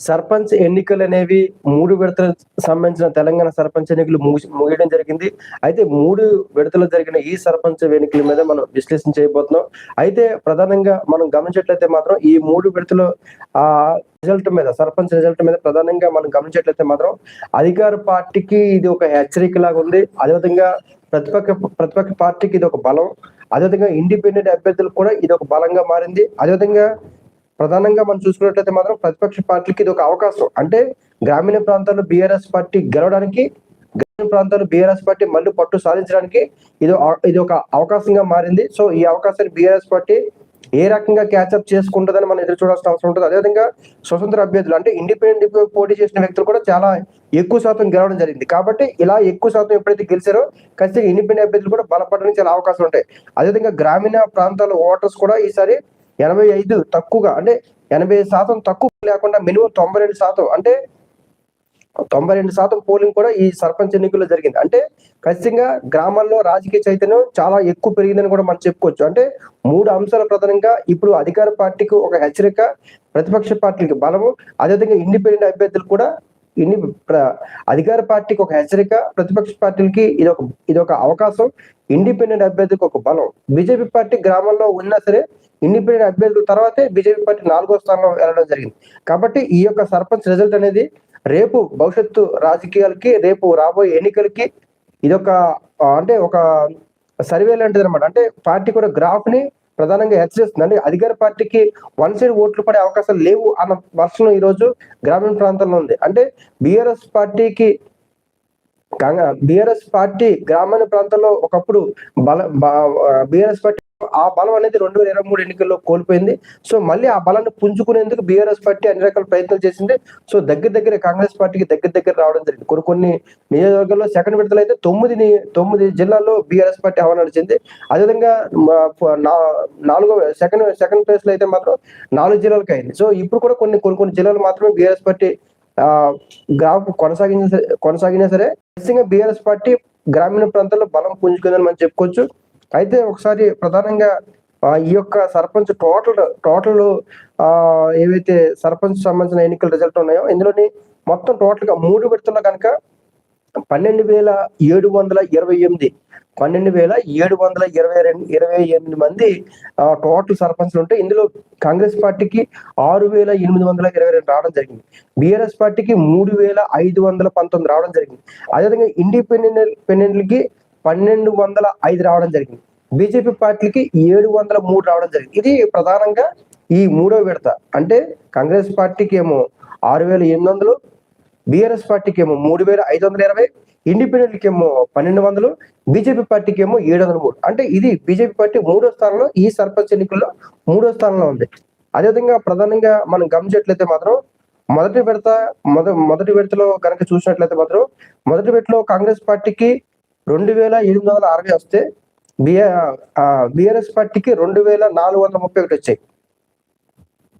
సర్పంచ్ ఎన్నికలు అనేవి మూడు విడతలకు సంబంధించిన తెలంగాణ సర్పంచ్ ఎన్నికలు ముగి- ముగియడం జరిగింది. అయితే మూడు విడతలు జరిగిన ఈ సర్పంచ్ ఎన్నికల మీద మనం విశ్లేషణ చేయబోతున్నాం. అయితే ప్రధానంగా మనం గమనించట్లయితే మాత్రం ఈ మూడు విడతలు ఆ రిజల్ట్ మీద సర్పంచ్ రిజల్ట్ మీద ప్రధానంగా మనం గమనించట్లయితే మాత్రం అధికార పార్టీకి ఇది ఒక హెచ్చరిక లాగా ఉంది. అదేవిధంగా ప్రతిపక్ష ప్రతిపక్ష పార్టీకి ఇది ఒక బలం. అదేవిధంగా ఇండిపెండెంట్ అభ్యర్థులకు కూడా ఇది ఒక బలంగా మారింది. అదేవిధంగా ప్రధానంగా మనం చూసుకున్నట్లయితే మాత్రం ప్రతిపక్ష పార్టీకి ఇది ఒక అవకాశం. అంటే గ్రామీణ ప్రాంతాల్లో బీఆర్ఎస్ పార్టీ గెలవడానికి గ్రామీణ ప్రాంతాల్లో బీఆర్ఎస్ పార్టీ మళ్ళీ పట్టు సాధించడానికి ఇది ఒక- ఇది ఒక అవకాశంగా మారింది. సో ఈ అవకాశాన్ని బీఆర్ఎస్ పార్టీ ఏ రకంగా క్యాచ్అప్ చేసుకుంటుందని మనం ఎదురు చూడాల్సిన అవసరం ఉంటుంది. అదేవిధంగా స్వతంత్ర అభ్యర్థులు అంటే ఇండిపెండెంట్ పోటీ చేసిన వ్యక్తులు కూడా చాలా ఎక్కువ శాతం గెలవడం జరిగింది. కాబట్టి ఇలా ఎక్కువ శాతం ఎప్పుడైతే గెలిచారో ఖచ్చితంగా ఇండిపెండెంట్ అభ్యర్థులు కూడా బలపడడానికి చాలా అవకాశం ఉంటాయి. అదేవిధంగా గ్రామీణ ప్రాంతాల ఓటర్స్ కూడా ఈసారి ఎనభై ఐదు తక్కువగా అంటే ఎనభై శాతం తక్కువ లేకుండా మినిమం తొంభై రెండు శాతం అంటే తొంభై రెండు శాతం పోలింగ్ కూడా ఈ సర్పంచ్ ఎన్నికల్లో జరిగింది. అంటే ఖచ్చితంగా గ్రామాల్లో రాజకీయ చైతన్యం చాలా ఎక్కువ పెరిగిందని కూడా మనం చెప్పుకోవచ్చు. అంటే మూడు అంశాల ప్రధానంగా ఇప్పుడు అధికార పార్టీకి ఒక హెచ్చరిక ప్రతిపక్ష పార్టీకి బలము అదేవిధంగా ఇండిపెండెంట్ అభ్యర్థులు కూడా ఇన్ని ప్ర- అధికార పార్టీకి ఒక హెచ్చరిక ప్రతిపక్ష పార్టీలకి ఇది ఒక ఇది ఒక అవకాశం ఇండిపెండెంట్ అభ్యర్థికి ఒక బలం. బీజేపీ పార్టీ గ్రామంలో ఉన్నా సరే ఇండిపెండెంట్ అభ్యర్థుల తర్వాతే బీజేపీ పార్టీ నాలుగో స్థానంలో వెళ్ళడం జరిగింది. కాబట్టి ఈ యొక్క సర్పంచ్ రిజల్ట్ అనేది రేపు భవిష్యత్తు రాజకీయాలకి రేపు రాబోయే ఎన్నికలకి ఇదొక ఒక అంటే ఒక సర్వే లాంటిది అనమాట అంటే పార్టీ కూడా గ్రాఫ్ని ప్రధానంగా హెచ్చరిస్తుంది అంటే అధికార పార్టీకి వన్ సైడ్ ఓట్లు పడే అవకాశాలు లేవు అన్న వర్షం ఈ రోజు గ్రామీణ ప్రాంతాల్లో ఉంది. అంటే బిఆర్ఎస్ పార్టీకి బీఆర్ఎస్ పార్టీ గ్రామీణ ప్రాంతాల్లో ఒకప్పుడు బల బీఆర్ఎస్ పార్టీ ఆ బలం అనేది రెండు వేల ఇరవై మూడు ఎన్నికల్లో కోల్పోయింది. సో మళ్ళీ ఆ బలాన్ని పుంజుకునేందుకు బీఆర్ఎస్ పార్టీ అన్ని రకాల ప్రయత్నాలు చేసింది. సో దగ్గర దగ్గర కాంగ్రెస్ పార్టీకి దగ్గర దగ్గర రావడం జరిగింది. కొన్ని కొన్ని నియోజకవర్గాల్లో సెకండ్ విడతలు అయితే తొమ్మిది తొమ్మిది జిల్లాల్లో బీఆర్ఎస్ పార్టీ హవా నడిచింది అదేవిధంగా నాలుగో సెకండ్ సెకండ్ ప్లేస్లో అయితే మాత్రం నాలుగు జిల్లాలకు అయింది. సో ఇప్పుడు కూడా కొన్ని కొన్ని కొన్ని జిల్లాలు మాత్రమే బీఆర్ఎస్ పార్టీ ఆ గ్రాఫ్ కొనసాగించిన కొనసాగినా సరే ఖచ్చితంగా బీఆర్ఎస్ పార్టీ గ్రామీణ ప్రాంతాల్లో బలం పుంజుకుందని మనం చెప్పుకోవచ్చు. అయితే ఒకసారి ప్రధానంగా ఈ యొక్క సర్పంచ్ టోటల్ టోటల్ ఆ ఏవైతే సర్పంచ్ సంబంధించిన ఎన్నికల రిజల్ట్ ఉన్నాయో ఇందులోని మొత్తం టోటల్గా మూడు విడతల్లో కనుక పన్నెండు వేల ఏడు వందల ఇరవై ఎనిమిది పన్నెండు వేల ఏడు వందల ఇరవై రెండు ఇరవై ఎనిమిది మంది టోటల్ సర్పంచ్లు ఉంటే ఇందులో కాంగ్రెస్ పార్టీకి ఆరు వేల ఎనిమిది వందల ఇరవై రెండు రావడం జరిగింది. బీఆర్ఎస్ పార్టీకి మూడు వేల ఐదు వందల పంతొమ్మిది రావడం జరిగింది. అదేవిధంగా ఇండిపెండెంట్ పెండెంట్లకి పన్నెండు వందల ఐదు రావడం జరిగింది. బీజేపీ పార్టీకి ఏడు వందల మూడు రావడం జరిగింది. ఇది ప్రధానంగా ఈ మూడో విడత. అంటే కాంగ్రెస్ పార్టీకి ఏమో ఆరు వేల ఎనిమిది వందలు బీఆర్ఎస్ పార్టీకి ఏమో మూడు వేల ఐదు వందల ఇరవై ఇండిపెండెంట్కి ఏమో పన్నెండు వందలు బీజేపీ పార్టీకి ఏమో ఏడు వందల మూడు. అంటే ఇది బీజేపీ పార్టీ మూడో స్థానంలో ఈ సర్పంచ్ ఎన్నికల్లో మూడో స్థానంలో ఉంది. అదేవిధంగా ప్రధానంగా మనం గమనించట్లయితే మాత్రం మొదటి విడత మొద మొదటి విడతలో కనుక చూసినట్లయితే మాత్రం మొదటి విడతలో కాంగ్రెస్ పార్టీకి రెండు వేల ఎనిమిది వందల అరవై వస్తే బిఆర్ బిఆర్ఎస్ పార్టీకి రెండు వేల నాలుగు వందల ముప్పై ఒకటి వచ్చాయి.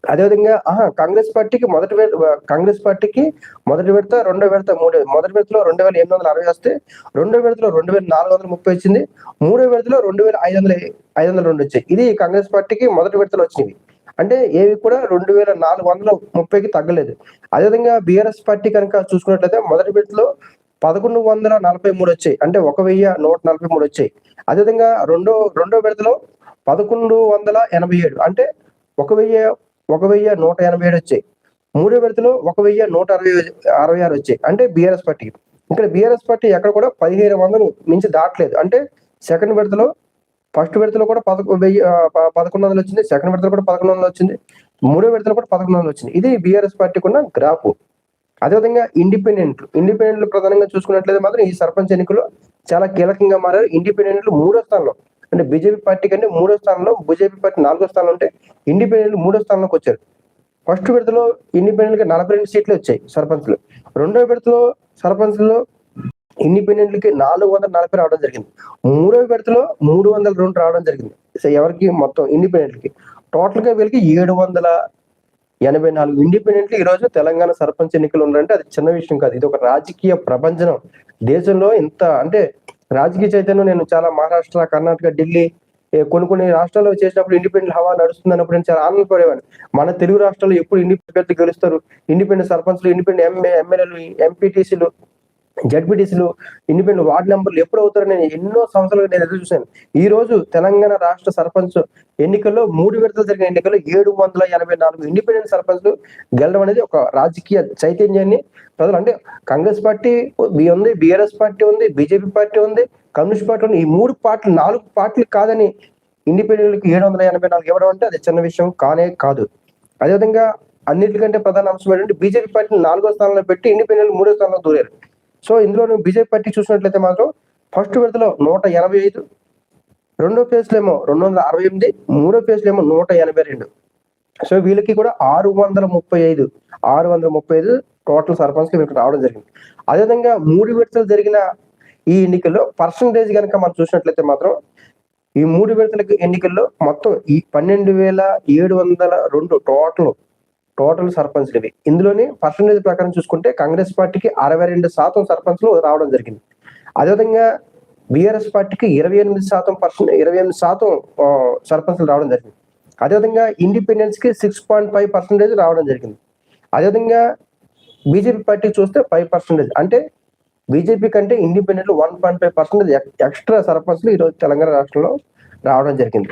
అదేవిధంగా ఆహా కాంగ్రెస్ పార్టీకి మొదటి విడత కాంగ్రెస్ పార్టీకి మొదటి విడత రెండో విడత మూడు మొదటి విడతలో రెండు వేల ఎనిమిది వందల అరవై వస్తే రెండో విడతలో రెండు వేల నాలుగు వందల ముప్పై వచ్చింది మూడో విడతలో రెండు వేల ఐదు వందల ఐదు వందల రెండు వచ్చాయి. ఇది కాంగ్రెస్ పార్టీకి మొదటి విడతలో వచ్చినవి. అంటే ఏవి కూడా రెండు వేల నాలుగు వందల ముప్పైకి తగ్గలేదు. అదేవిధంగా బీఆర్ఎస్ పార్టీ కనుక చూసుకున్నట్లయితే మొదటి విడతలో పదకొండు వందల నలభై మూడు వచ్చాయి. అంటే ఒక వెయ్యి నూట నలభై మూడు వచ్చాయి. అదేవిధంగా రెండో రెండో విడతలో పదకొండు వందల ఎనభై ఏడు. అంటే ఒక వెయ్యి ఒక వెయ్యి నూట ఎనభై ఏడు వచ్చాయి. మూడో విడతలో ఒక వెయ్యి నూట అరవై అరవై ఆరు వచ్చాయి. అంటే బీఆర్ఎస్ పార్టీ. ఇక్కడ బీఆర్ఎస్ పార్టీ ఎక్కడ కూడా పదిహేను వందలు మించి దాటలేదు. అంటే సెకండ్ విడతలో ఫస్ట్ విడతలో కూడా పదకొ వెయ్యి పదకొండు వందలు వచ్చింది. సెకండ్ విడతలో కూడా పదకొండు వందలు వచ్చింది. మూడో విడతలో కూడా పదకొండు వందలు వచ్చింది. ఇది బీఆర్ఎస్ పార్టీకి ఉన్న గ్రాఫ్. అదేవిధంగా ఇండిపెండెంట్లు ఇండిపెండెంట్లు ప్రధానంగా చూసుకున్నట్లయితే మాత్రం ఈ సర్పంచ్ ఎన్నికలు చాలా కీలకంగా మారారు. ఇండిపెండెంట్లు మూడో స్థానంలో అంటే బీజేపీ పార్టీ కంటే మూడో స్థానంలో బీజేపీ పార్టీ నాలుగో స్థానంలో ఉంటే ఇండిపెండెంట్లు మూడో స్థానంలోకి వచ్చారు. ఫస్ట్ విడతలో ఇండిపెండెంట్ నలభై రెండు సీట్లు వచ్చాయి సర్పంచ్లు. రెండో విడతలో సర్పంచ్లో ఇండిపెండెంట్లకి నాలుగు వందల నలభై రావడం జరిగింది. మూడో విడతలో మూడు వందల రెండు రావడం జరిగింది. ఎవరికి? మొత్తం ఇండిపెండెంట్లకి టోటల్గా వీళ్ళకి ఏడు వందల ఎనభై నాలుగు ఇండిపెండెంట్లు ఈ రోజు తెలంగాణ సర్పంచ్ ఎన్నికలు ఉన్నారంటే అది చిన్న విషయం కాదు. ఇది ఒక రాజకీయ ప్రపంచం దేశంలో ఇంత అంటే రాజకీయ చైతన్యం నేను చాలా మహారాష్ట్ర కర్ణాటక ఢిల్లీ కొన్ని కొన్ని రాష్ట్రాల్లో చేసినప్పుడు ఇండిపెండెంట్ హవా నడుస్తుంది అన్నప్పుడు నేను చాలా ఆనందపడేవాడిని. మన తెలుగు రాష్ట్రాల్లో ఎప్పుడు ఇండిపెండెంట్ గెలుస్తారు? ఇండిపెండెంట్ సర్పంచ్లు ఇండిపెండెంట్ ఎంఏ ఎమ్మెల్యేలు ఎంపీటీసీలు జడ్పీటీసీలు ఇండిపెండెంట్ వార్డు మెంబర్లు ఎప్పుడు అవుతారో నేను ఎన్నో సంవత్సరాలుగా నేను ఎదురు చూశాను. ఈ రోజు తెలంగాణ రాష్ట్ర సర్పంచ్ ఎన్నికల్లో మూడు విడతలు జరిగిన ఎన్నికల్లో ఏడు వందల ఎనభై నాలుగు ఇండిపెండెంట్ సర్పంచ్లు గెలడం అనేది ఒక రాజకీయ చైతన్యాన్ని ప్రజలు అంటే కాంగ్రెస్ పార్టీ ఉంది బీఆర్ఎస్ పార్టీ ఉంది బీజేపీ పార్టీ ఉంది కమ్యూనిస్ట్ పార్టీ ఉంది. ఈ మూడు పార్టీలు నాలుగు పార్టీలు కాదని ఇండిపెండెంట్కి ఏడు వందల ఎనభై నాలుగు ఇవ్వడం అంటే అది చిన్న విషయం కానే కాదు. అదేవిధంగా అన్నిటికంటే ప్రధాన అంశం ఏంటంటే బీజేపీ పార్టీని నాలుగో స్థానంలో పెట్టి ఇండిపెండెంట్ మూడో స్థానంలో దూరారు. సో ఇందులో నువ్వు బీజేపీ పార్టీ చూసినట్లయితే మాత్రం ఫస్ట్ విడతలో నూట ఎనభై ఐదు రెండో ప్లేస్లో ఏమో రెండు వందల అరవై ఎనిమిది మూడో ప్లేస్లో ఏమో నూట ఎనభై రెండు. సో వీళ్ళకి కూడా ఆరు వందల ముప్పై ఐదు ఆరు వందల ముప్పై ఐదు టోటల్ సర్పంచ్ వీళ్ళకి రావడం జరిగింది. అదేవిధంగా మూడు విడతలు జరిగిన ఈ ఎన్నికల్లో పర్సంటేజ్ కనుక మనం చూసినట్లయితే మాత్రం ఈ మూడు విడతల ఎన్నికల్లో మొత్తం ఈ పన్నెండు వేల ఏడు వందల రెండు టోటల్ టోటల్ సర్పంచ్లు ఇవి. ఇందులోని పర్సంటేజ్ ప్రకారం చూసుకుంటే కాంగ్రెస్ పార్టీకి అరవై రెండు శాతం సర్పంచ్లు రావడం జరిగింది. అదేవిధంగా బీఆర్ఎస్ పార్టీకి ఇరవై ఎనిమిది శాతం పర్సెంట్ ఇరవై ఎనిమిది శాతం సర్పంచ్లు రావడం జరిగింది. అదేవిధంగా ఇండిపెండెన్స్కి సిక్స్ పాయింట్ ఫైవ్ పర్సెంటేజ్ రావడం జరిగింది. అదేవిధంగా బీజేపీ పార్టీ చూస్తే ఫైవ్ పర్సెంటేజ్. అంటే బీజేపీ కంటే independent one point five percentage extra సర్పంచ్లు ఈరోజు తెలంగాణ రాష్ట్రంలో రావడం జరిగింది.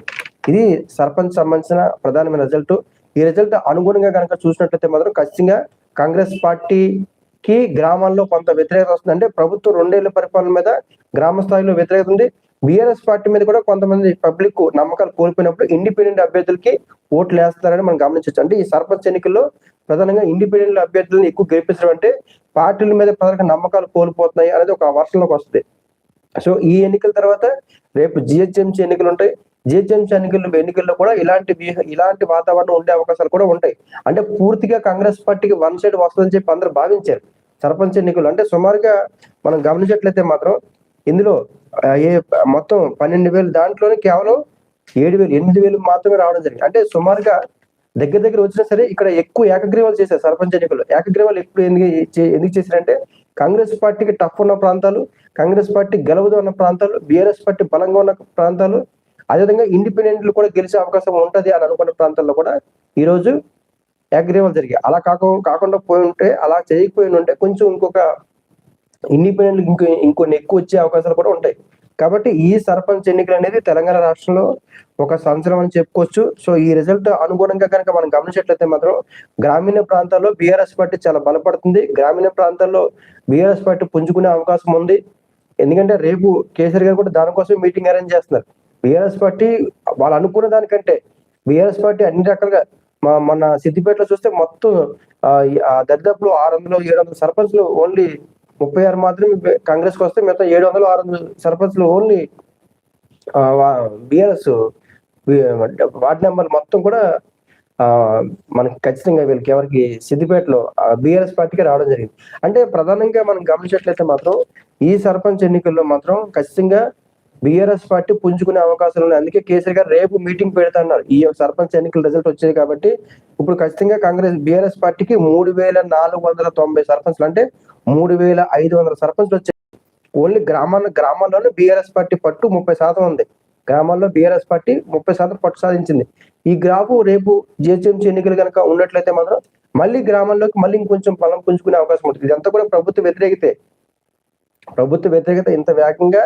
ఇది సర్పంచ్ సంబంధించిన ప్రధానమైన రిజల్ట్. ఈ రిజల్ట్ అనుగుణంగా కనుక చూసినట్లయితే మాత్రం ఖచ్చితంగా కాంగ్రెస్ పార్టీకి గ్రామాల్లో కొంత వ్యతిరేకత వస్తుంది. అంటే ప్రభుత్వం రెండేళ్ళ పరిపాలన మీద గ్రామ స్థాయిలో వ్యతిరేకత ఉంది. బీఆర్ఎస్ పార్టీ మీద కూడా కొంతమంది పబ్లిక్ నమ్మకాలు కోల్పోయినప్పుడు ఇండిపెండెంట్ అభ్యర్థులకి ఓట్లు వేస్తారని మనం గమనించవచ్చు. అంటే ఈ సర్పంచ్ ఎన్నికల్లో ప్రధానంగా ఇండిపెండెంట్ అభ్యర్థులను ఎక్కువ గెలిపించడం అంటే పార్టీల మీద ప్రజలకు నమ్మకాలు కోల్పోతున్నాయి అనేది ఒక వర్షంలోకి వస్తుంది. సో ఈ ఎన్నికల తర్వాత రేపు జిహెచ్ఎంసీ ఎన్నికలు ఉంటాయి. జిహెచ్ఎంసీ ఎన్నికల్లో ఎన్నికల్లో కూడా ఇలాంటి ఇలాంటి వాతావరణం ఉండే అవకాశాలు కూడా ఉంటాయి. అంటే పూర్తిగా కాంగ్రెస్ పార్టీకి వన్ సైడ్ వస్తుందని చెప్పి అందరూ భావించారు. సర్పంచ్ ఎన్నికలు అంటే సుమారుగా మనం గమనించట్లయితే మాత్రం ఇందులో ఏ మొత్తం పన్నెండు వేలు దాంట్లోనే కేవలం ఏడు వేలు ఎనిమిది వేలు మాత్రమే రావడం జరిగింది. అంటే సుమారుగా దగ్గర దగ్గర వచ్చినా సరే ఇక్కడ ఎక్కువ ఏకగ్రీవాలు చేశారు సర్పంచ్ ఎన్నికలు ఏకగ్రీవాలు ఎప్పుడు ఎందుకు ఎందుకు చేశారంటే కాంగ్రెస్ పార్టీకి టఫ్ ఉన్న ప్రాంతాలు కాంగ్రెస్ పార్టీ గెలవదు ఉన్న ప్రాంతాలు బీఆర్ఎస్ పార్టీ బలంగా ఉన్న ప్రాంతాలు అదేవిధంగా ఇండిపెండెంట్లు కూడా గెలిచే అవకాశం ఉంటుంది అని అనుకున్న ప్రాంతాల్లో కూడా ఈరోజు రోజు జరిగాయి. అలా కాక కాకుండా పోయి ఉంటే అలా చేయకపోయి ఉంటే కొంచెం ఇంకొక ఇండిపెండెంట్ ఇంకో ఇంకొన్ని ఎక్కువ వచ్చే అవకాశాలు కూడా ఉంటాయి. కాబట్టి ఈ సర్పంచ్ ఎన్నికలు అనేది తెలంగాణ రాష్ట్రంలో ఒక సంవత్సరం అని చెప్పుకోవచ్చు. సో ఈ రిజల్ట్ అనుగుణంగా కనుక మనం గమనించట్లయితే మాత్రం గ్రామీణ ప్రాంతాల్లో బీఆర్ఎస్ పార్టీ చాలా బలపడుతుంది. గ్రామీణ ప్రాంతాల్లో బీఆర్ఎస్ పార్టీ పుంజుకునే అవకాశం ఉంది. ఎందుకంటే రేపు కేసీఆర్ గారు కూడా దానికోసం మీటింగ్ అరేంజ్ చేస్తున్నారు. బీఆర్ఎస్ పార్టీ వాళ్ళు అనుకున్న దానికంటే బీఆర్ఎస్ పార్టీ అన్ని రకాలుగా మా మన సిద్దిపేటలో చూస్తే మొత్తం ఆ, ఆరు వందలు ఏడు వందల సర్పంచ్లు ఓన్లీ ముప్పై ఆరు మాత్రమే కాంగ్రెస్కి వస్తే మిగతా ఏడు వందలు ఆరు వందలు సర్పంచ్లు ఓన్లీ బిఆర్ఎస్ వార్డ్ నెంబర్ మొత్తం కూడా ఆ, మనకి ఖచ్చితంగా వీళ్ళకి ఎవరికి సిద్దిపేటలో బిఆర్ఎస్ పార్టీకి రావడం జరిగింది. అంటే ప్రధానంగా మనం గమనించినట్లయితే మాత్రం ఈ సర్పంచ్ ఎన్నికల్లో మాత్రం ఖచ్చితంగా బిఆర్ఎస్ పార్టీ పుంజుకునే అవకాశాలు ఉన్నాయి. అందుకే కేసీఆర్ గారు రేపు మీటింగ్ పెడతాన్నారు. ఈ సర్పంచ్ ఎన్నికల రిజల్ట్ వచ్చేది కాబట్టి ఇప్పుడు ఖచ్చితంగా కాంగ్రెస్ బిఆర్ఎస్ పార్టీకి మూడు వేల నాలుగు వందల తొంభై సర్పంచ్లు అంటే మూడు వేల ఐదు వందల సర్పంచ్లు వచ్చాయి. ఓన్లీ గ్రామాల గ్రామాల్లోనే బీఆర్ఎస్ పార్టీ పట్టు ముప్పై శాతం ఉంది. గ్రామాల్లో బీఆర్ఎస్ పార్టీ ముప్పై శాతం పట్టు సాధించింది. ఈ గ్రాఫ్ రేపు జిహెచ్ఎంసీ ఎన్నికలు కనుక ఉన్నట్లయితే మాత్రం మళ్ళీ గ్రామాల్లోకి మళ్ళీ ఇంకొంచెం బలం పుంజుకునే అవకాశం ఉంటుంది. ఇదంతా కూడా ప్రభుత్వ వ్యతిరేకతే. ప్రభుత్వ వ్యతిరేకత ఇంత వేగంగా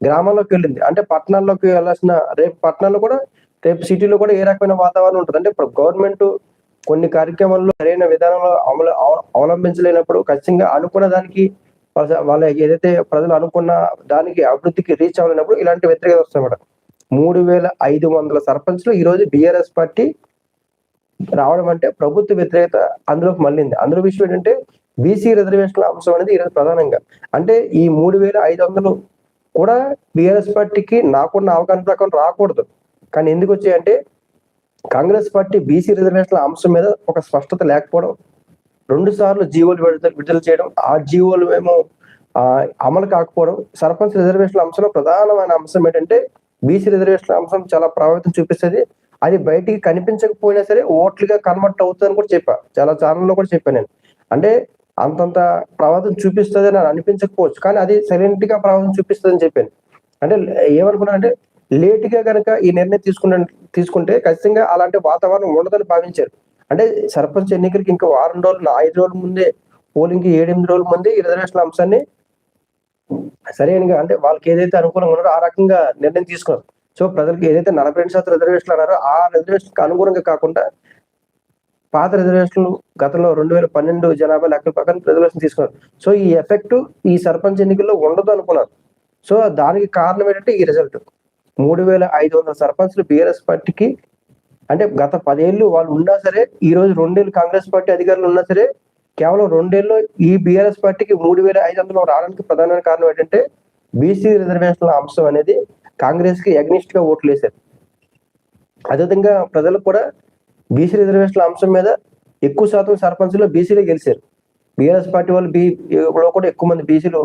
గ్రామాల్లోకి వెళ్ళింది అంటే పట్టణాల్లోకి వెళ్ళాల్సిన రేపు పట్టణాల్లో కూడా రేపు సిటీలో కూడా ఏ రకమైన వాతావరణం ఉంటుంది? అంటే ఇప్పుడు గవర్నమెంట్ కొన్ని కార్యక్రమాల్లో సరైన విధానంలో అమలు అవలంబించలేనప్పుడు ఖచ్చితంగా అనుకున్న దానికి వాళ్ళ- ఏదైతే ప్రజలు అనుకున్న దానికి అభివృద్ధికి రీచ్ అవ్వలేనప్పుడు ఇలాంటి వ్యతిరేకత వస్తాయన్నమాట మూడు వేల ఐదు వందల సర్పంచ్లు ఈరోజు బిఆర్ఎస్ పార్టీ రావడం అంటే ప్రభుత్వ వ్యతిరేకత అందులోకి మళ్ళింది. అందులో విషయం ఏంటంటే బీసీ రిజర్వేషన్ల అంశం అనేది ఈరోజు ప్రధానంగా. అంటే ఈ మూడు వేల ఐదు వందలు కూడా బిఆర్ఎస్ పార్టీకి నాకున్న అవగాహన ప్రకారం రాకూడదు. కానీ ఎందుకు వచ్చాయంటే కాంగ్రెస్ పార్టీ బీసీ రిజర్వేషన్ల అంశం మీద ఒక స్పష్టత లేకపోవడం రెండు సార్లు జీవోలు విడుదల విడుదల చేయడం ఆ జీవోలు మేము అమలు కాకపోవడం సర్పంచ్ రిజర్వేషన్ల అంశంలో ప్రధానమైన అంశం ఏంటంటే బీసీ రిజర్వేషన్ల అంశం చాలా ప్రభావితం చూపిస్తుంది. అది బయటికి కనిపించకపోయినా సరే ఓట్లుగా కన్వర్ట్ అవుతుందని కూడా చెప్పా. చాలా ఛానల్లో కూడా చెప్పాను నేను. అంటే అంతంత ప్రభావితం చూపిస్తుంది అని అనిపించకపోవచ్చు. కానీ అది సైలెంట్గా ప్రభావితం చూపిస్తుంది అని చెప్పాను. అంటే ఏమనుకున్నా అంటే లేట్గా కనుక ఈ నిర్ణయం తీసుకున్న తీసుకుంటే ఖచ్చితంగా అలాంటి వాతావరణం ఉండదని భావించారు. అంటే సర్పంచ్ ఎన్నికలకి ఇంకా వారం రోజులు ఐదు రోజుల ముందే పోలింగ్ ఏడెనిమిది రోజుల ముందే ఈ రిజర్వేషన్ అంశాన్ని సరైనగా అంటే వాళ్ళకి ఏదైతే అనుకూలంగా ఉన్నారో ఆ రకంగా నిర్ణయం తీసుకున్నారు. సో ప్రజలకు ఏదైతే నలభై రెండు శాతం రిజర్వేషన్లు అన్నారో ఆ రిజర్వేషన్ అనుగుణంగా కాకుండా పాత రిజర్వేషన్లు గతంలో రెండు వేల పన్నెండు జనాభా లెక్కల ప్రకారం రిజర్వేషన్ తీసుకున్నారు. సో ఈ ఎఫెక్ట్ ఈ సర్పంచ్ ఎన్నికల్లో ఉండదు అనుకున్నారు. సో దానికి కారణం ఏంటంటే ఈ రిజల్ట్ మూడు వేల ఐదు వందల సర్పంచ్లు బీఆర్ఎస్ పార్టీకి అంటే గత పదేళ్ళు వాళ్ళు ఉన్నా సరే ఈ రోజు రెండేళ్ళు కాంగ్రెస్ పార్టీ అధికారులు ఉన్నా సరే కేవలం రెండేళ్ళు ఈ బీఆర్ఎస్ పార్టీకి మూడు వేల ఐదు వందలు రావడానికి ప్రధానమైన కారణం ఏంటంటే బీసీ రిజర్వేషన్ల అంశం అనేది కాంగ్రెస్కి అగ్నిస్ట్గా ఓట్లు వేశారు. అదేవిధంగా ప్రజలు కూడా బీసీ రిజర్వేషన్ల అంశం మీద ఎక్కువ శాతం సర్పంచ్లో బీసీలే గెలిచారు. బీఆర్ఎస్ పార్టీ వాళ్ళు బీ లో కూడా ఎక్కువ మంది బీసీలు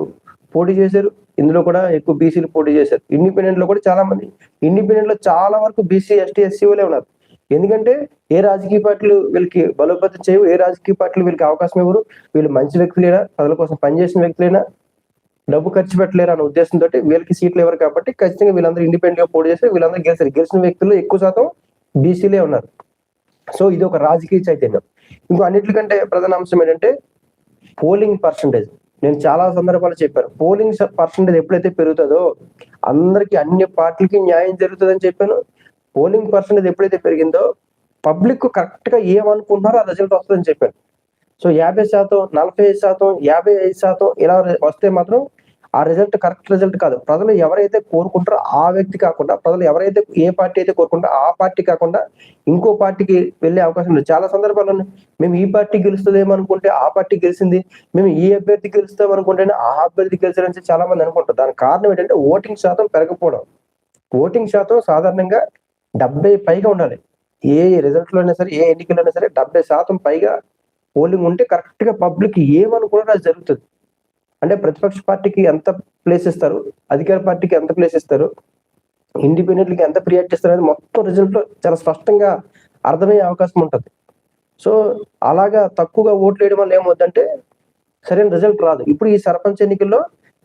పోటీ చేశారు. ఇందులో కూడా ఎక్కువ బీసీలు పోటీ చేశారు. ఇండిపెండెంట్లో కూడా చాలా మంది. ఇండిపెండెంట్లో చాలా వరకు బీసీ ఎస్టీ ఎస్సీ వాళ్ళే ఉన్నారు. ఎందుకంటే ఏ రాజకీయ పార్టీలు వీళ్ళకి బలోపేతం చేయవు. ఏ రాజకీయ పార్టీలు వీళ్ళకి అవకాశం ఇవ్వరు. వీళ్ళు మంచి వ్యక్తులైనా? ప్రజల కోసం పనిచేసిన వ్యక్తులైనా? డబ్బు ఖర్చు పెట్టలేరు అనే ఉద్దేశంతో వీళ్ళకి సీట్లు ఇవ్వరు కాబట్టి ఖచ్చితంగా వీళ్ళందరూ ఇండిపెండెంట్గా పోటీ చేస్తే వీళ్ళందరూ గెలిచారు. గెలిచిన వ్యక్తులు ఎక్కువ శాతం బీసీలే ఉన్నారు. సో ఇది ఒక రాజకీయ చైతన్యం. ఇంకో అన్నిటికంటే ప్రధాన అంశం ఏంటంటే పోలింగ్ పర్సంటేజ్ నేను చాలా సందర్భాలు చెప్పాను. పోలింగ్ పర్సంటేజ్ ఎప్పుడైతే పెరుగుతుందో అందరికీ అన్ని పార్టీలకి న్యాయం జరుగుతుందని చెప్పాను. పోలింగ్ పర్సంటేజ్ ఎప్పుడైతే పెరిగిందో పబ్లిక్ కరెక్ట్గా ఏమనుకుంటున్నారో ఆ రిజల్ట్ వస్తుందని చెప్పాను. సో యాభై శాతం నలభై ఐదు శాతం యాభై ఐదు శాతం ఇలా వస్తే మాత్రం ఆ రిజల్ట్ కరెక్ట్ రిజల్ట్ కాదు. ప్రజలు ఎవరైతే కోరుకుంటారో ఆ వ్యక్తి కాకుండా ప్రజలు ఎవరైతే ఏ పార్టీ అయితే కోరుకుంటారో ఆ పార్టీ కాకుండా ఇంకో పార్టీకి వెళ్ళే అవకాశం ఉంది. చాలా సందర్భాలు ఉన్నాయి. మేము ఈ పార్టీ గెలుస్తుందేమో అనుకుంటే ఆ పార్టీ గెలిచింది. మేము ఈ అభ్యర్థి గెలుస్తాం అనుకుంటే ఆ అభ్యర్థి గెలిచారని చాలా మంది అనుకుంటారు. దానికి కారణం ఏంటంటే ఓటింగ్ శాతం పెరగకపోవడం. ఓటింగ్ శాతం సాధారణంగా డెబ్బై పైగా ఉండాలి. ఏ రిజల్ట్లో అయినా సరే ఏ ఎన్నికల్లో అయినా సరే డెబ్బై శాతం పైగా పోలింగ్ ఉంటే కరెక్ట్గా పబ్లిక్ ఏమనుకున్నా అది జరుగుతుంది. అంటే ప్రతిపక్ష పార్టీకి ఎంత ప్లేస్ ఇస్తారు? అధికార పార్టీకి ఎంత ప్లేస్ ఇస్తారు? ఇండిపెండెంట్కి ఎంత ప్రియాక్ట్ ఇస్తారు అనేది మొత్తం రిజల్ట్లో చాలా స్పష్టంగా అర్థమయ్యే అవకాశం ఉంటుంది. సో అలాగా తక్కువగా ఓట్లు వేయడం వల్ల ఏమవుతుందంటే సరైన రిజల్ట్ రాదు. ఇప్పుడు ఈ సర్పంచ్ ఎన్నికల్లో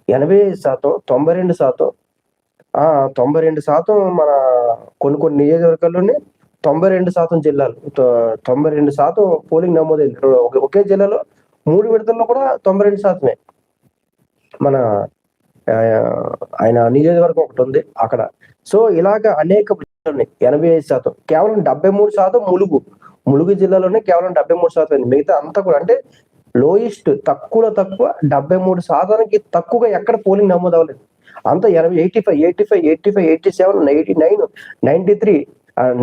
ఎనభై శాతం తొంభై రెండు శాతం తొంభై రెండు శాతం మన కొన్ని కొన్ని నియోజకవర్గాల్లోనే తొంభై రెండు శాతం జిల్లాలు. తొంభై రెండు శాతం పోలింగ్ నమోదైంది. ఒకే జిల్లాలో మూడు విడతల్లో కూడా తొంభై రెండు శాతమే. మన ఆయన నియోజకవర్గం ఒకటి ఉంది అక్కడ. సో ఇలాగ అనేక ఉన్నాయి. ఎనభై ఐదు శాతం. కేవలం డెబ్బై మూడు శాతం ములుగు. ములుగు జిల్లాలోనే కేవలం డెబ్బై మూడు శాతం అయింది. మిగతా అంతా కూడా అంటే లోయెస్ట్ తక్కువలో తక్కువ డెబ్బై మూడు శాతానికి తక్కువగా ఎక్కడ పోలింగ్ నమోదు అవ్వలేదు. అంతా ఎనభై eighty five eighty five eighty five eighty seven eighty nine ninety three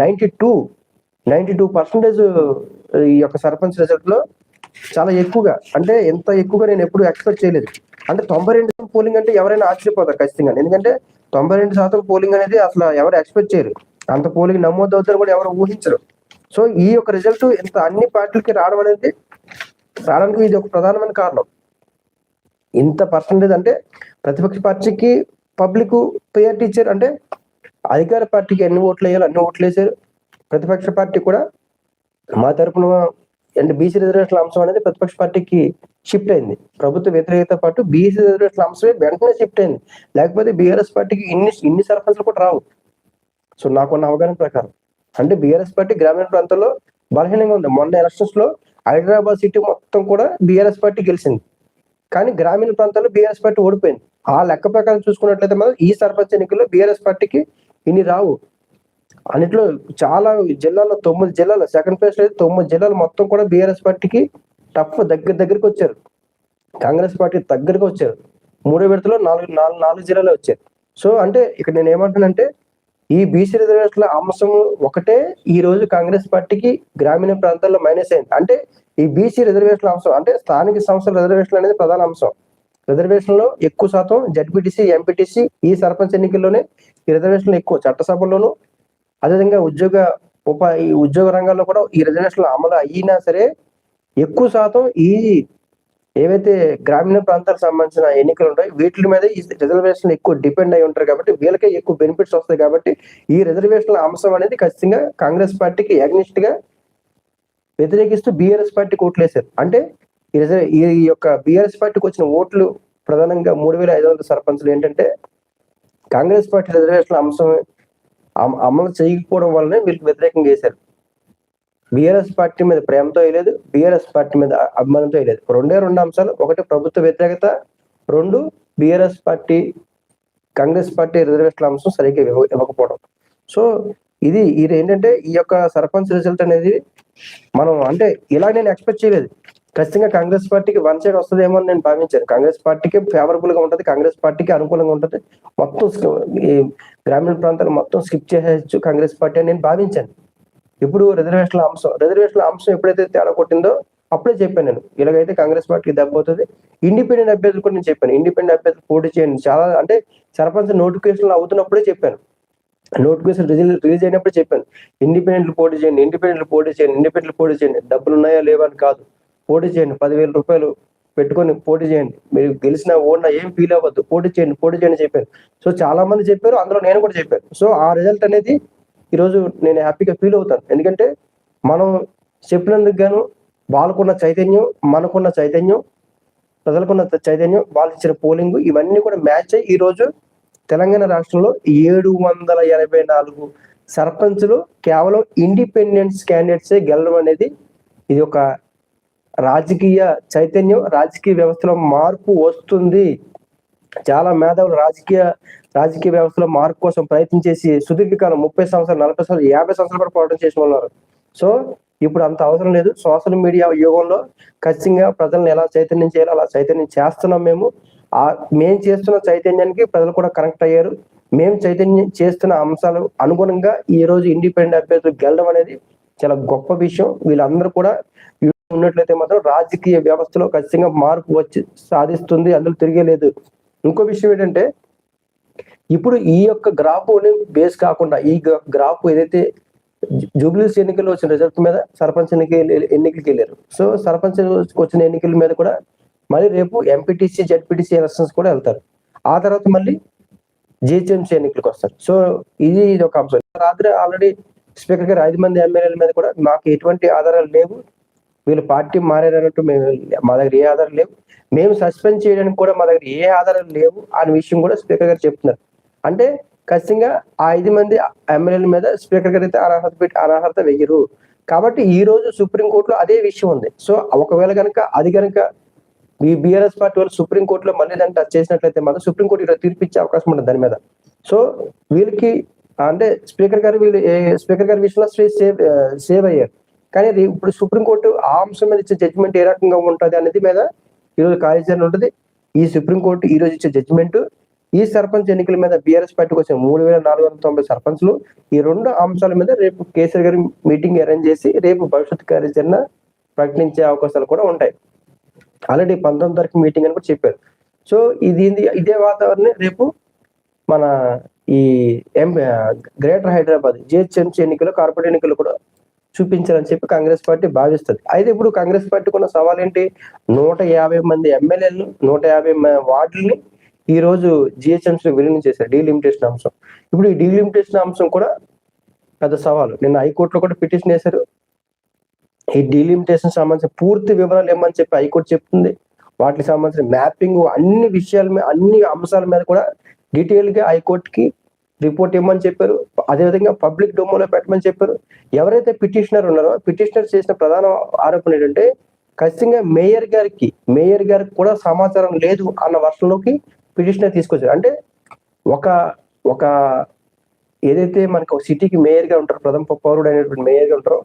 ninety two ninety two percentage ఈ యొక్క సర్పంచ్ రిజల్ట్లో చాలా ఎక్కువగా. అంటే ఎంత ఎక్కువగా నేను ఎప్పుడు ఎక్స్పెక్ట్ చేయలేదు. అంటే తొంభై రెండు శాతం పోలింగ్ అంటే ఎవరైనా ఆశ్చర్యపోతారు ఖచ్చితంగా ఎందుకంటే తొంభై రెండు శాతం పోలింగ్ అనేది అసలు ఎవరు ఎక్స్పెక్ట్ చేయరు. అంత పోలింగ్ నమోదు అవుతారు కూడా ఎవరు ఊహించరు. సో ఈ యొక్క రిజల్ట్ ఇంత అన్ని పార్టీలకి రావడం అనేది రావడానికి ఇది ఒక ప్రధానమైన కారణం. ఇంత పర్సంటేజ్ అంటే ప్రతిపక్ష పార్టీకి పబ్లిక్ పేర్ టీచర్ అంటే అధికార పార్టీకి ఎన్ని ఓట్లు వేయాలి అన్ని ఓట్లు వేసారు. ప్రతిపక్ష పార్టీ కూడా మా తరపున అంటే బీసీ రిజర్వేషన్ల అంశం అనేది ప్రతిపక్ష పార్టీకి షిఫ్ట్ అయింది. ప్రభుత్వ వ్యతిరేకత పాటు బీసీ రిజర్వేషన్ల అంశమే వెంటనే షిఫ్ట్ అయింది. లేకపోతే బీఆర్ఎస్ పార్టీకి ఇన్ని ఇన్ని సర్పంచ్లు కూడా రావు. సో నాకున్న అవగాహన ప్రకారం. అంటే బీఆర్ఎస్ పార్టీ గ్రామీణ ప్రాంతాల్లో బలహీనంగా ఉంది. మొన్న ఎలక్షన్స్లో హైదరాబాద్ సిటీ మొత్తం కూడా బీఆర్ఎస్ పార్టీ గెలిచింది. కానీ గ్రామీణ ప్రాంతాల్లో బీఆర్ఎస్ పార్టీ ఓడిపోయింది. ఆ లెక్క ప్రకారం చూసుకున్నట్లయితే మనం ఈ సర్పంచ్ ఎన్నికల్లో బీఆర్ఎస్ పార్టీకి ఇన్ని రావు. అన్నిట్లో చాలా జిల్లాలో తొమ్మిది జిల్లాలు సెకండ్ ప్లేస్ అయితే తొమ్మిది జిల్లాలు మొత్తం కూడా బీఆర్ఎస్ పార్టీకి టఫ్ దగ్గర దగ్గరికి వచ్చారు. కాంగ్రెస్ పార్టీ దగ్గరకు వచ్చారు. మూడో విడతలో నాలుగు నాలుగు నాలుగు జిల్లాలో వచ్చారు సో అంటే ఇక్కడ నేను ఏమంటానంటే ఈ బీసీ రిజర్వేషన్ల అంశం ఒకటే ఈ రోజు కాంగ్రెస్ పార్టీకి గ్రామీణ ప్రాంతాల్లో మైనస్ అయింది. అంటే ఈ బీసీ రిజర్వేషన్ల అంశం అంటే స్థానిక సంస్థల రిజర్వేషన్ అనేది ప్రధాన అంశం. రిజర్వేషన్లో ఎక్కువ శాతం జడ్పీటీసీ ఎంపీటీసీ ఈ సర్పంచ్ ఎన్నికల్లోనే ఈ రిజర్వేషన్లు ఎక్కువ చట్టసభల్లోనూ అదేవిధంగా ఉద్యోగ ఉప ఈ ఉద్యోగ రంగాల్లో కూడా ఈ రిజర్వేషన్లు అమలు అయినా సరే ఎక్కువ శాతం ఈ ఏవైతే గ్రామీణ ప్రాంతాలకు సంబంధించిన ఎన్నికలు ఉంటాయి వీటి మీద ఈ రిజర్వేషన్లు ఎక్కువ డిపెండ్ అయి ఉంటారు కాబట్టి వీళ్ళకే ఎక్కువ బెనిఫిట్స్ వస్తాయి కాబట్టి ఈ రిజర్వేషన్ల అంశం అనేది ఖచ్చితంగా కాంగ్రెస్ పార్టీకి అగ్నిస్ట్గా వ్యతిరేకిస్తూ బీఆర్ఎస్ పార్టీకి ఓట్లు వేశారు అంటే ఈ రిజర్వ్ ఈ యొక్క బీఆర్ఎస్ పార్టీకి వచ్చిన ఓట్లు ప్రధానంగా మూడు వేల ఐదు వందల సర్పంచ్లు ఏంటంటే కాంగ్రెస్ పార్టీ రిజర్వేషన్ల అంశం అమలు చేయకపోవడం వల్లనే వీళ్ళకి వ్యతిరేకంగా చేశారు. బీఆర్ఎస్ పార్టీ మీద ప్రేమతో వేయలేదు బీఆర్ఎస్ పార్టీ మీద అభిమానంతో వేయలేదు. రెండే రెండు అంశాలు ఒకటి ప్రభుత్వ వ్యతిరేకత రెండు బీఆర్ఎస్ పార్టీ కాంగ్రెస్ పార్టీ రిజర్వేషన్ల అంశం సరిగ్గా ఇవ్వ- ఇవ్వకపోవడం. సో ఇది ఇది ఏంటంటే ఈ యొక్క సర్పంచ్ రిజల్ట్ అనేది మనం అంటే ఇలా నేను ఎక్స్పెక్ట్ చేయలేదు. ఖచ్చితంగా కాంగ్రెస్ పార్టీకి వన్ సైడ్ వస్తుందేమో అని నేను భావించాను. కాంగ్రెస్ పార్టీకి ఫేవరబుల్గా ఉంటది కాంగ్రెస్ పార్టీకి అనుకూలంగా ఉంటది. మొత్తం ఈ గ్రామీణ ప్రాంతాలు మొత్తం స్కిప్ చేసేయచ్చు కాంగ్రెస్ పార్టీ అని నేను భావించాను. ఇప్పుడు రిజర్వేషన్ల అంశం రిజర్వేషన్ల అంశం ఎప్పుడైతే తేడా కొట్టిందో అప్పుడే చెప్పాను నేను. ఇలాగైతే కాంగ్రెస్ పార్టీకి దెబ్బ అవుతుంది ఇండిపెండెంట్ అభ్యర్థులు కూడా నేను చెప్పాను. ఇండిపెండెంట్ అభ్యర్థులు పోటీ చేయండి. చాలా అంటే సర్పంచ్ నోటిఫికేషన్లు అవుతున్నప్పుడే చెప్పాను. నోటిఫికేషన్ రిలీజ్ రిలీజ్ అయినప్పుడు చెప్పాను. ఇండిపెండెంట్ పోటీ చేయండి ఇండిపెండెంట్ పోటీ చేయండి ఇండిపెండెంట్ పోటీ చేయండి. డబ్బులు ఉన్నాయా లేవా అని కాదు. పోటీ చేయండి పదివేల రూపాయలు పెట్టుకొని పోటీ చేయండి. మీరు గెలిచిన ఓడినా ఏం ఫీల్ అవ్వద్దు. పోటీ చేయండి పోటీ చేయండి చెప్పారు. సో చాలా మంది చెప్పారు అందులో నేను కూడా చెప్పాను. సో ఆ రిజల్ట్ అనేది ఈరోజు నేను హ్యాపీగా ఫీల్ అవుతాను. ఎందుకంటే మనం చెప్పినందుకు గాను వాళ్ళకున్న చైతన్యం మనకున్న చైతన్యం ప్రజలకున్న చైతన్యం వాళ్ళు ఇచ్చిన పోలింగ్ ఇవన్నీ కూడా మ్యాచ్ అయ్యి ఈరోజు తెలంగాణ రాష్ట్రంలో ఏడు వందల ఎనభై నాలుగు సర్పంచులు కేవలం ఇండిపెండెన్స్ క్యాండిడేట్స్ గెలడం అనేది ఇది ఒక రాజకీయ చైతన్యం రాజకీయ వ్యవస్థలో మార్పు వస్తుంది. చాలా మేధావులు రాజకీయ రాజకీయ వ్యవస్థలో మార్పు కోసం ప్రయత్నం చేసి సుదీర్ఘకాలం ముప్పై సంవత్సరాలు నలభై సంవత్సరాలు యాభై సంవత్సరాలు కూడా పోరాటం చేసిన ఉన్నారు సో ఇప్పుడు అంత అవసరం లేదు. సోషల్ మీడియా యుగంలో ఖచ్చితంగా ప్రజలను ఎలా చైతన్యం చేయాలో అలా చైతన్యం చేస్తున్నాం మేము. ఆ మేము చేస్తున్న చైతన్యానికి ప్రజలు కూడా కనెక్ట్ అయ్యారు. మేము చైతన్యం చేస్తున్న అంశాలు అనుగుణంగా ఈ రోజు ఇండిపెండెంట్ అభ్యర్థులు గెలడం అనేది చాలా గొప్ప విషయం. వీళ్ళందరూ కూడా ఉన్నట్లయితే మాత్రం రాజకీయ వ్యవస్థలో ఖచ్చితంగా మార్పు వచ్చి సాధిస్తుంది అందులో తిరిగేలేదు ఇంకో విషయం ఏంటంటే ఇప్పుడు ఈ యొక్క గ్రాఫ్ బేస్ కాకుండా ఈ గ్రాఫ్ ఏదైతే జూబ్లీస్ ఎన్నికల్లో వచ్చిన రిజల్ట్ మీద సర్పంచ్ ఎన్నిక ఎన్నికలకి వెళ్ళారు. సో సర్పంచ్ వచ్చిన ఎన్నికల మీద కూడా మళ్ళీ రేపు ఎంపీటీసీ జడ్పీటీసీ ఎలక్షన్స్ కూడా వెళ్తారు. ఆ తర్వాత మళ్ళీ జిహెచ్ఎంసీ ఎన్నికలకు వస్తారు. సో ఇది ఇది ఒక అంశం. రాత్రి ఆల్రెడీ స్పీకర్ గారు ఐదు మంది ఎమ్మెల్యేల మీద కూడా మాకు ఎటువంటి ఆధారాలు లేవు. వీళ్ళు పార్టీ మారారన్నట్టు మేము మా దగ్గర ఏ ఆధారం లేవు. మేము సస్పెండ్ చేయడానికి కూడా మా దగ్గర ఏ ఆధారాలు లేవు అనే విషయం కూడా స్పీకర్ గారు చెప్తున్నారు. అంటే ఖచ్చితంగా ఆ ఐదు మంది ఎమ్మెల్యేల మీద స్పీకర్ గారు అయితే అనర్హత పెట్టి అనర్హత వెయ్యరు కాబట్టి ఈ రోజు సుప్రీంకోర్టులో అదే విషయం ఉంది. సో ఒకవేళ కనుక అది కనుక ఈ బీఆర్ఎస్ పార్టీ వాళ్ళు సుప్రీంకోర్టులో మళ్ళీ దాన్ని టచ్ చేసినట్లయితే మాత్రం సుప్రీంకోర్టు ఈరోజు తీర్పు ఇచ్చే అవకాశం ఉంటుంది దాని మీద. సో వీళ్ళకి అంటే స్పీకర్ గారు వీళ్ళు స్పీకర్ గారి విషయంలో సేవ్ సేవ్ అయ్యారు. కానీ అది ఇప్పుడు సుప్రీంకోర్టు ఆ అంశం మీద ఇచ్చే జడ్జిమెంట్ ఏ రకంగా ఉంటుంది అనేది మీద ఈరోజు కార్యాచరణ ఉంటుంది. ఈ సుప్రీంకోర్టు ఈ రోజు ఇచ్చే జడ్జిమెంట్ ఈ సర్పంచ్ ఎన్నికల మీద బీఆర్ఎస్ పార్టీకి వచ్చిన మూడు వేల నాలుగు వందల తొంభై సర్పంచ్లు ఈ రెండు అంశాల మీద రేపు కేసీఆర్ గారి మీటింగ్ అరేంజ్ చేసి రేపు భవిష్యత్ కార్యాచరణ ప్రకటించే అవకాశాలు కూడా ఉంటాయి. ఆల్రెడీ పంతొమ్మిది తారీఖు మీటింగ్ అని కూడా చెప్పారు. సో ఇది ఇది- ఇదే వాతావరణం రేపు మన ఈ ఎం గ్రేటర్ హైదరాబాద్ జిహెచ్ఎంసీ ఎన్నికలు కార్పొరేట్ ఎన్నికలు కూడా చూపించాలని చెప్పి కాంగ్రెస్ పార్టీ భావిస్తుంది. అయితే ఇప్పుడు కాంగ్రెస్ పార్టీ ఉన్న సవాల్ ఏంటి నూట యాభై మంది ఎమ్మెల్యేలు నూట యాభై వార్డుల్ని ఈ రోజు జిహెచ్ఎంసీ విలీనం చేశారు. డీలిమిటేషన్ అంశం. ఇప్పుడు ఈ డీలిమిటేషన్ అంశం కూడా పెద్ద సవాలు. నిన్న హైకోర్టులో కూడా పిటిషన్ వేశారు. ఈ డీలిమిటేషన్ సంబంధించిన పూర్తి వివరాలు ఏమని చెప్పి హైకోర్టు చెప్తుంది. వాటికి సంబంధించిన మ్యాపింగ్ అన్ని విషయాల మీద అన్ని అంశాల మీద కూడా డీటెయిల్గా హైకోర్టుకి రిపోర్ట్ ఇవ్వమని చెప్పారు. అదేవిధంగా పబ్లిక్ డొమోలో పెట్టమని చెప్పారు. ఎవరైతే పిటిషనర్ ఉన్నారో పిటిషనర్ చేసిన ప్రధాన ఆరోపణ ఏంటంటే ఖచ్చితంగా మేయర్ గారికి మేయర్ గారికి కూడా సమాచారం లేదు అన్న వర్షంలోకి పిటిషనర్ తీసుకొచ్చారు. అంటే ఒక ఒక ఏదైతే మనకు ఒక సిటీకి మేయర్గా ఉంటారు ప్రథమ పౌరుడు అనేటువంటి మేయర్గా ఉంటారో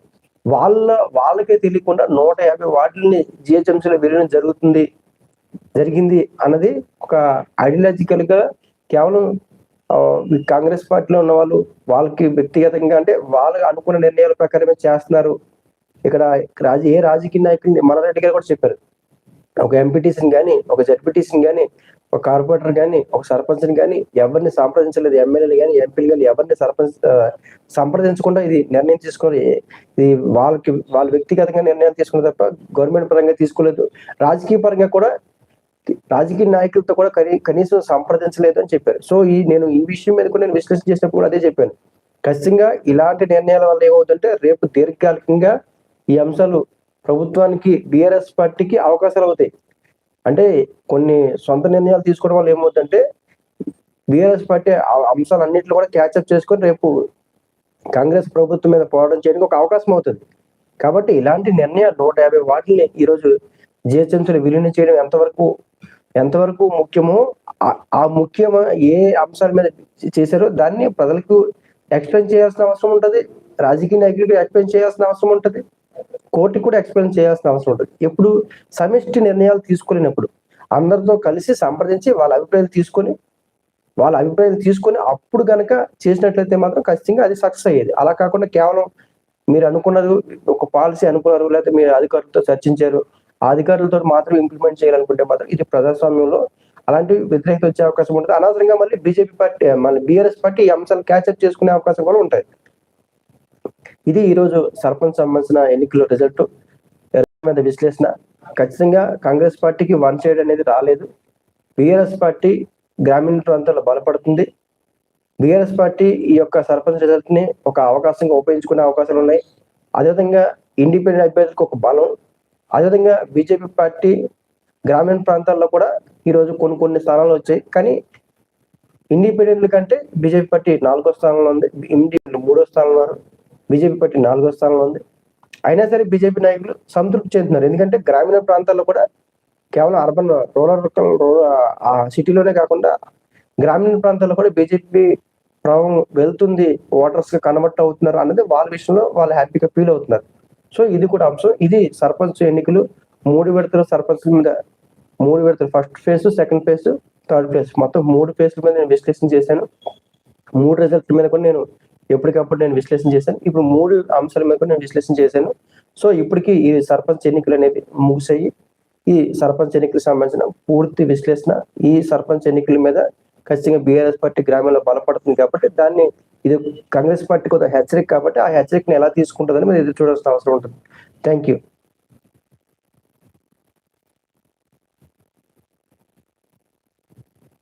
వాళ్ళ వాళ్ళకే తెలియకుండా నూట యాభై వార్డులని జిహెచ్ఎంసీలో వెళ్ళడం జరుగుతుంది జరిగింది అన్నది ఒక ఐడియాలజికల్గా కేవలం కాంగ్రెస్ పార్టీలో ఉన్న వాళ్ళు వాళ్ళకి వ్యక్తిగతంగా అంటే వాళ్ళు అనుకున్న నిర్ణయాల ప్రకారమే చేస్తున్నారు. ఇక్కడ రాజ ఏ రాజకీయ నాయకుడిని మన రెడ్డి గారు కూడా చెప్పారు. ఒక ఎంపీటీసీని కానీ ఒక జడ్పీటీసీని కానీ ఒక కార్పొరేటర్ కానీ ఒక సర్పంచ్ని కానీ ఎవరిని సంప్రదించలేదు. ఎమ్మెల్యేలు కానీ ఎంపీలు కానీ ఎవరిని సర్పంచ్ సంప్రదించకుండా ఇది నిర్ణయం తీసుకొని ఇది వాళ్ళకి వాళ్ళ వ్యక్తిగతంగా నిర్ణయం తీసుకున్న తప్ప గవర్నమెంట్ పరంగా తీసుకోలేదు. రాజకీయ పరంగా కూడా రాజకీయ నాయకులతో కూడా కనీ కనీసం సంప్రదించలేదు అని చెప్పారు. సో ఈ నేను ఈ విషయం మీద కూడా నేను విశ్లేషణ చేసినప్పుడు కూడా అదే చెప్పాను. ఖచ్చితంగా ఇలాంటి నిర్ణయాల వల్ల ఏమవుతుందంటే రేపు దీర్ఘకాలికంగా ఈ అంశాలు ప్రభుత్వానికి బీఆర్ఎస్ పార్టీకి అవకాశాలు అవుతాయి. అంటే కొన్ని సొంత నిర్ణయాలు తీసుకోవడం వల్ల ఏమవుతుందంటే బీఆర్ఎస్ పార్టీ అంశాలు అన్నింటిలో కూడా క్యాచ్అప్ చేసుకొని రేపు కాంగ్రెస్ ప్రభుత్వం మీద పోరాటం చేయడానికి ఒక అవకాశం అవుతుంది. కాబట్టి ఇలాంటి నిర్ణయాలు నూట యాభై వాటిని ఈరోజు జిహెచ్ఎంసీలు విలీనం చేయడం ఎంతవరకు ఎంతవరకు ముఖ్యమో ఆ- ఆ ముఖ్యమ ఏ అంశాల మీద చేశారో దాన్ని ప్రజలకు ఎక్స్ప్లెయిన్ చేయాల్సిన అవసరం ఉంటుంది. రాజకీయ నాయకులకు ఎక్స్ప్లెయిన్ చేయాల్సిన అవసరం ఉంటుంది. కోర్టుకి కూడా ఎక్స్ప్లెయిన్ చేయాల్సిన అవసరం ఉంటుంది. ఎప్పుడు సమిష్టి నిర్ణయాలు తీసుకోలేనప్పుడు అందరితో కలిసి సంప్రదించి వాళ్ళ అభిప్రాయాలు తీసుకొని వాళ్ళ అభిప్రాయాలు తీసుకొని అప్పుడు కనుక చేసినట్లయితే మాత్రం ఖచ్చితంగా అది సక్సెస్ అయ్యేది. అలా కాకుండా కేవలం మీరు అనుకున్నారు ఒక పాలసీ అనుకున్నారు లేకపోతే మీరు అధికారులతో చర్చించారు అధికారులతో మాత్రం ఇంప్లిమెంట్ చేయాలనుకుంటే మాత్రం ఇది ప్రజాస్వామ్యంలో అలాంటి వ్యతిరేకత వచ్చే అవకాశం ఉంటుంది. అనవసరంగా మళ్ళీ బీజేపీ పార్టీ మళ్ళీ బీఆర్ఎస్ పార్టీ ఈ అంశాలు క్యాచప్ చేసుకునే అవకాశం కూడా ఉంటాయి. ఇది ఈరోజు సర్పంచ్ సంబంధించిన ఎన్నికల రిజల్ట్ మీద విశ్లేషణ. ఖచ్చితంగా కాంగ్రెస్ పార్టీకి వన్ సైడ్ అనేది రాలేదు. బీఆర్ఎస్ పార్టీ గ్రామీణ ప్రాంతాల్లో బలపడుతుంది. బీఆర్ఎస్ పార్టీ ఈ యొక్క సర్పంచ్ రిజల్ట్ని ఒక అవకాశంగా ఉపయోగించుకునే అవకాశాలు ఉన్నాయి. అదేవిధంగా ఇండిపెండెంట్ అభ్యర్థులకు ఒక బలం అదేవిధంగా బీజేపీ పార్టీ గ్రామీణ ప్రాంతాల్లో కూడా ఈరోజు కొన్ని కొన్ని స్థానాలు వచ్చాయి. కానీ ఇండిపెండెంట్ల కంటే బీజేపీ పార్టీ నాలుగో స్థానంలో ఉంది. ఇండిపెండెంట్ మూడో స్థానంలో బీజేపీ పార్టీ నాలుగో స్థానంలో ఉంది. అయినా సరే బీజేపీ నాయకులు సంతృప్తి చెందుతున్నారు. ఎందుకంటే గ్రామీణ ప్రాంతాల్లో కూడా కేవలం అర్బన్ రూరల్ రూరల్ ఆ సిటీలోనే కాకుండా గ్రామీణ ప్రాంతాల్లో కూడా బీజేపీ ప్రభావం వెళ్తుంది. ఓటర్స్గా కన్వర్ట్ అవుతున్నారు అన్నది వాళ్ళ విషయంలో వాళ్ళు హ్యాపీగా ఫీల్ అవుతున్నారు. సో ఇది కూడా అంశం. ఇది సర్పంచ్ ఎన్నికలు మూడు విడతల సర్పంచ్ మీద మూడు విడతలు first phase second phase third phase మొత్తం మూడు ఫేజ్ల మీద నేను విశ్లేషణ చేశాను. మూడు రిజల్ట్ మీద కూడా నేను ఎప్పటికప్పుడు నేను విశ్లేషణ చేశాను. ఇప్పుడు మూడు అంశాల మీద కూడా నేను విశ్లేషణ చేశాను. సో ఇప్పటికి ఈ సర్పంచ్ ఎన్నికలు అనేవి ముగిసాయి ఈ సర్పంచ్ ఎన్నికలకు సంబంధించిన పూర్తి విశ్లేషణ ఈ సర్పంచ్ ఎన్నికల మీద ఖచ్చితంగా బీఆర్ఎస్ పార్టీ గ్రామంలో బలపడుతుంది కాబట్టి దాన్ని ఇది కాంగ్రెస్ పార్టీ కొంత హెచ్చరిక కాబట్టి ఆ హెచ్చరికను ఎలా తీసుకుంటుందని మీరు ఎదురు చూడాల్సిన అవసరం ఉంటుంది. Thank you